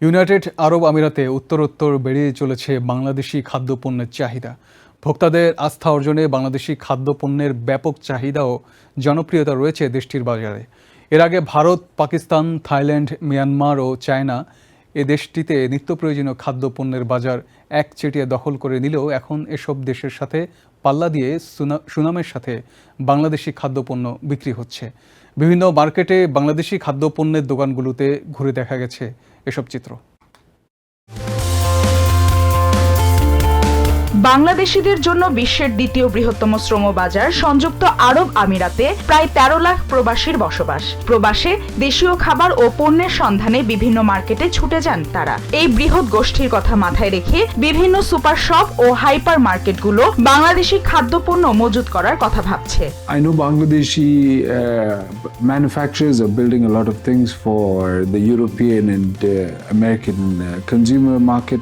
United আরব আমিরাতে উত্তরোত্তর বেড়ে চলেছে বাংলাদেশি খাদ্যপণ্যের চাহিদা। ভোক্তাদের আস্থা অর্জনে বাংলাদেশি খাদ্যপণ্যের ব্যাপক চাহিদা ও জনপ্রিয়তা রয়েছে দেশটির বাজারে। এর আগে ভারত, পাকিস্তান, থাইল্যান্ড, মিয়ানমার ও চায়না এ দেশটিতে নিত্য প্রয়োজনীয় খাদ্যপণ্যের বাজার এক একচেটিয়া দখল করে নিলেও এখন এসব দেশের সাথে পাল্লা দিয়ে সুনা- সুনামের সাথে বাংলাদেশি খাদ্যপণ্য বিক্রি হচ্ছে। বিভিন্ন মার্কেটে বাংলাদেশি খাদ্যপণ্যের দোকানগুলোতে ঘুরে দেখা গেছে। এসব চিত্র। বাংলাদেশিদের জন্য বিশ্বের দ্বিতীয় বৃহত্তম শ্রম বাজার সংযুক্ত আরব আমিরাতে প্রায় তেরো লাখ প্রবাসীর বসবাস। প্রবাসে দেশীয় খাবার ও পণ্যের সন্ধানে বিভিন্ন মার্কেটে ছুটে যান তারা। এই বৃহৎ গোষ্ঠীর কথা মাথায় রেখে বিভিন্ন সুপার শপ ও হাইপার মার্কেটগুলো বাংলাদেশি খাদ্যপণ্য মজুত করার কথা ভাবছে। I know Bangladeshi uh, manufacturers are building a lot of things for the European and uh, American uh, consumer market.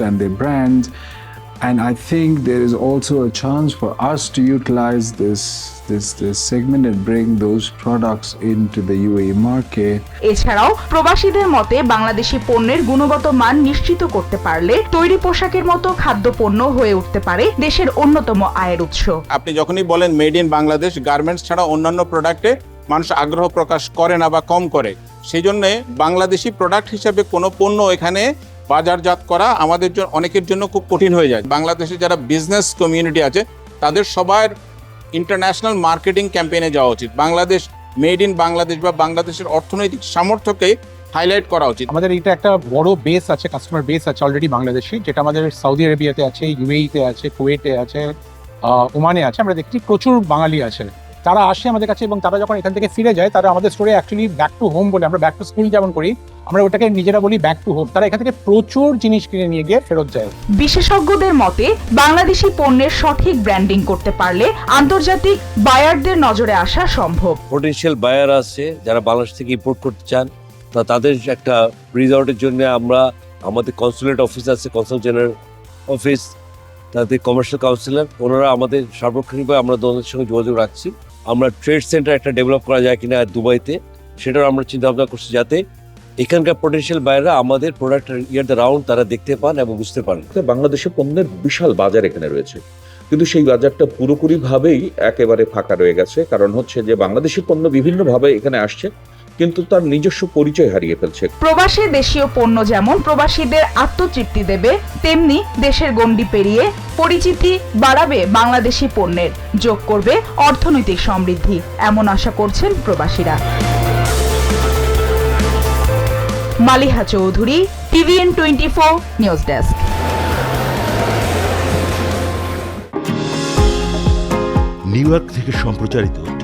And I think there is also a chance for us to utilize this, this, this segment and bring those products into the UAE market. এছাড়াও প্রবাসীদের মতে বাংলাদেশি পণ্যের গুণগত মান নিশ্চিত করতে পারলে তৈরি পোশাকের মতো খাদ্যপণ্য হয়ে উঠতে পারে দেশের অন্যতম আয়ের উৎস আপনি যখনই বলেন মেড ইন বাংলাদেশ গার্মেন্টস ছাড়া অন্যান্য প্রোডাক্টে মানুষ আগ্রহ প্রকাশ করে না বা কম করে সেই জন্যে বাংলাদেশি প্রোডাক্ট হিসেবে কোনো পণ্য এখানে বাজারজাত করা আমাদের জন্য অনেকের জন্য খুব কঠিন হয়ে যায়। বাংলাদেশে যারা বিজনেস কমিউনিটি আছে, তাদের সবার ইন্টারন্যাশনাল মার্কেটিং ক্যাম্পেইনে যাওয়া উচিত। বাংলাদেশ মেড ইন বাংলাদেশ বা বাংলাদেশের অর্থনৈতিক সামর্থ্যকে হাইলাইট করা উচিত। আমাদের এটা একটা বড় বেস আছে কাস্টমার বেস আছে অলরেডি বাংলাদেশি। যেটা আমাদের সৌদি আরবিয়াতে আছে ইউএইতে আছে কুয়েটে আছে ওমানে আছে। আমরা দেখছি প্রচুর বাঙালি আছে। তারা আসে আমাদের কাছে এবং তারা যখন এখান থেকে ফিরে যায় তারা আমাদের স্টোরে অ্যাকচুয়ালি ব্যাক টু হোম বলে আমরা ব্যাক টু স্কুল যেমন করি আমরা ওটাকে নিজেরা বলি ব্যাক টু হোম তারা এখান থেকে প্রচুর জিনিস কিনে নিয়ে গিয়ে ফেরত যায়। বিশেষজ্ঞদের মতে বাংলাদেশি পণ্যের সঠিক ব্র্যান্ডিং করতে পারলে আন্তর্জাতিক বায়ারদের নজরে আসা সম্ভব। পটেনশিয়াল বায়ার আছে যারা বাংলাদেশ থেকে ইম্পোর্ট করতে চান তা তাদের একটা রিসর্টের জন্য আমরা আমাদের কনসুলেট অফিস আছে কনসাল জেনারেল অফিস তাদের কমার্শিয়াল কাউন্সিলর ওনারা আমাদের সার্বক্ষণিকভাবে আমরা ওনাদের সঙ্গে যোগাযোগ রাখছি। আমরা ট্রেড সেন্টার একটা ডেভেলপ করা যায় কিনা দুবাইতে সেটাও আমরা চিন্তা ভাবনা করছি যাতে এখানকার পটেনশিয়াল বাইরা আমাদের প্রোডাক্ট ইয়ার দ্য রাউন্ড তারা দেখতে পান এবং বুঝতে পান বাংলাদেশে পণ্যের বিশাল বাজার এখানে রয়েছে। কিন্তু সেই বাজারটা পুরোপুরিভাবেই একেবারে ফাঁকা রয়ে গেছে। কারণ হচ্ছে যে বাংলাদেশি পণ্য বিভিন্নভাবে এখানে আসছে। কিন্তু তার নিজস্ব পরিচয় হারিয়ে ফেলছে। প্রবাসে দেশীয় পণ্য যেমন প্রবাসীদের আত্মতৃপ্তি দেবে তেমনি দেশের গণ্ডি পেরিয়ে পরিচিতি বাড়াবে বাংলাদেশি পণ্যের যোগ করবে অর্থনৈতিক সমৃদ্ধি এমন আশা করছেন প্রবাসীরা। Maliha Chowdhury TVN twenty four news desk. New York থেকে সম্প্রচারিত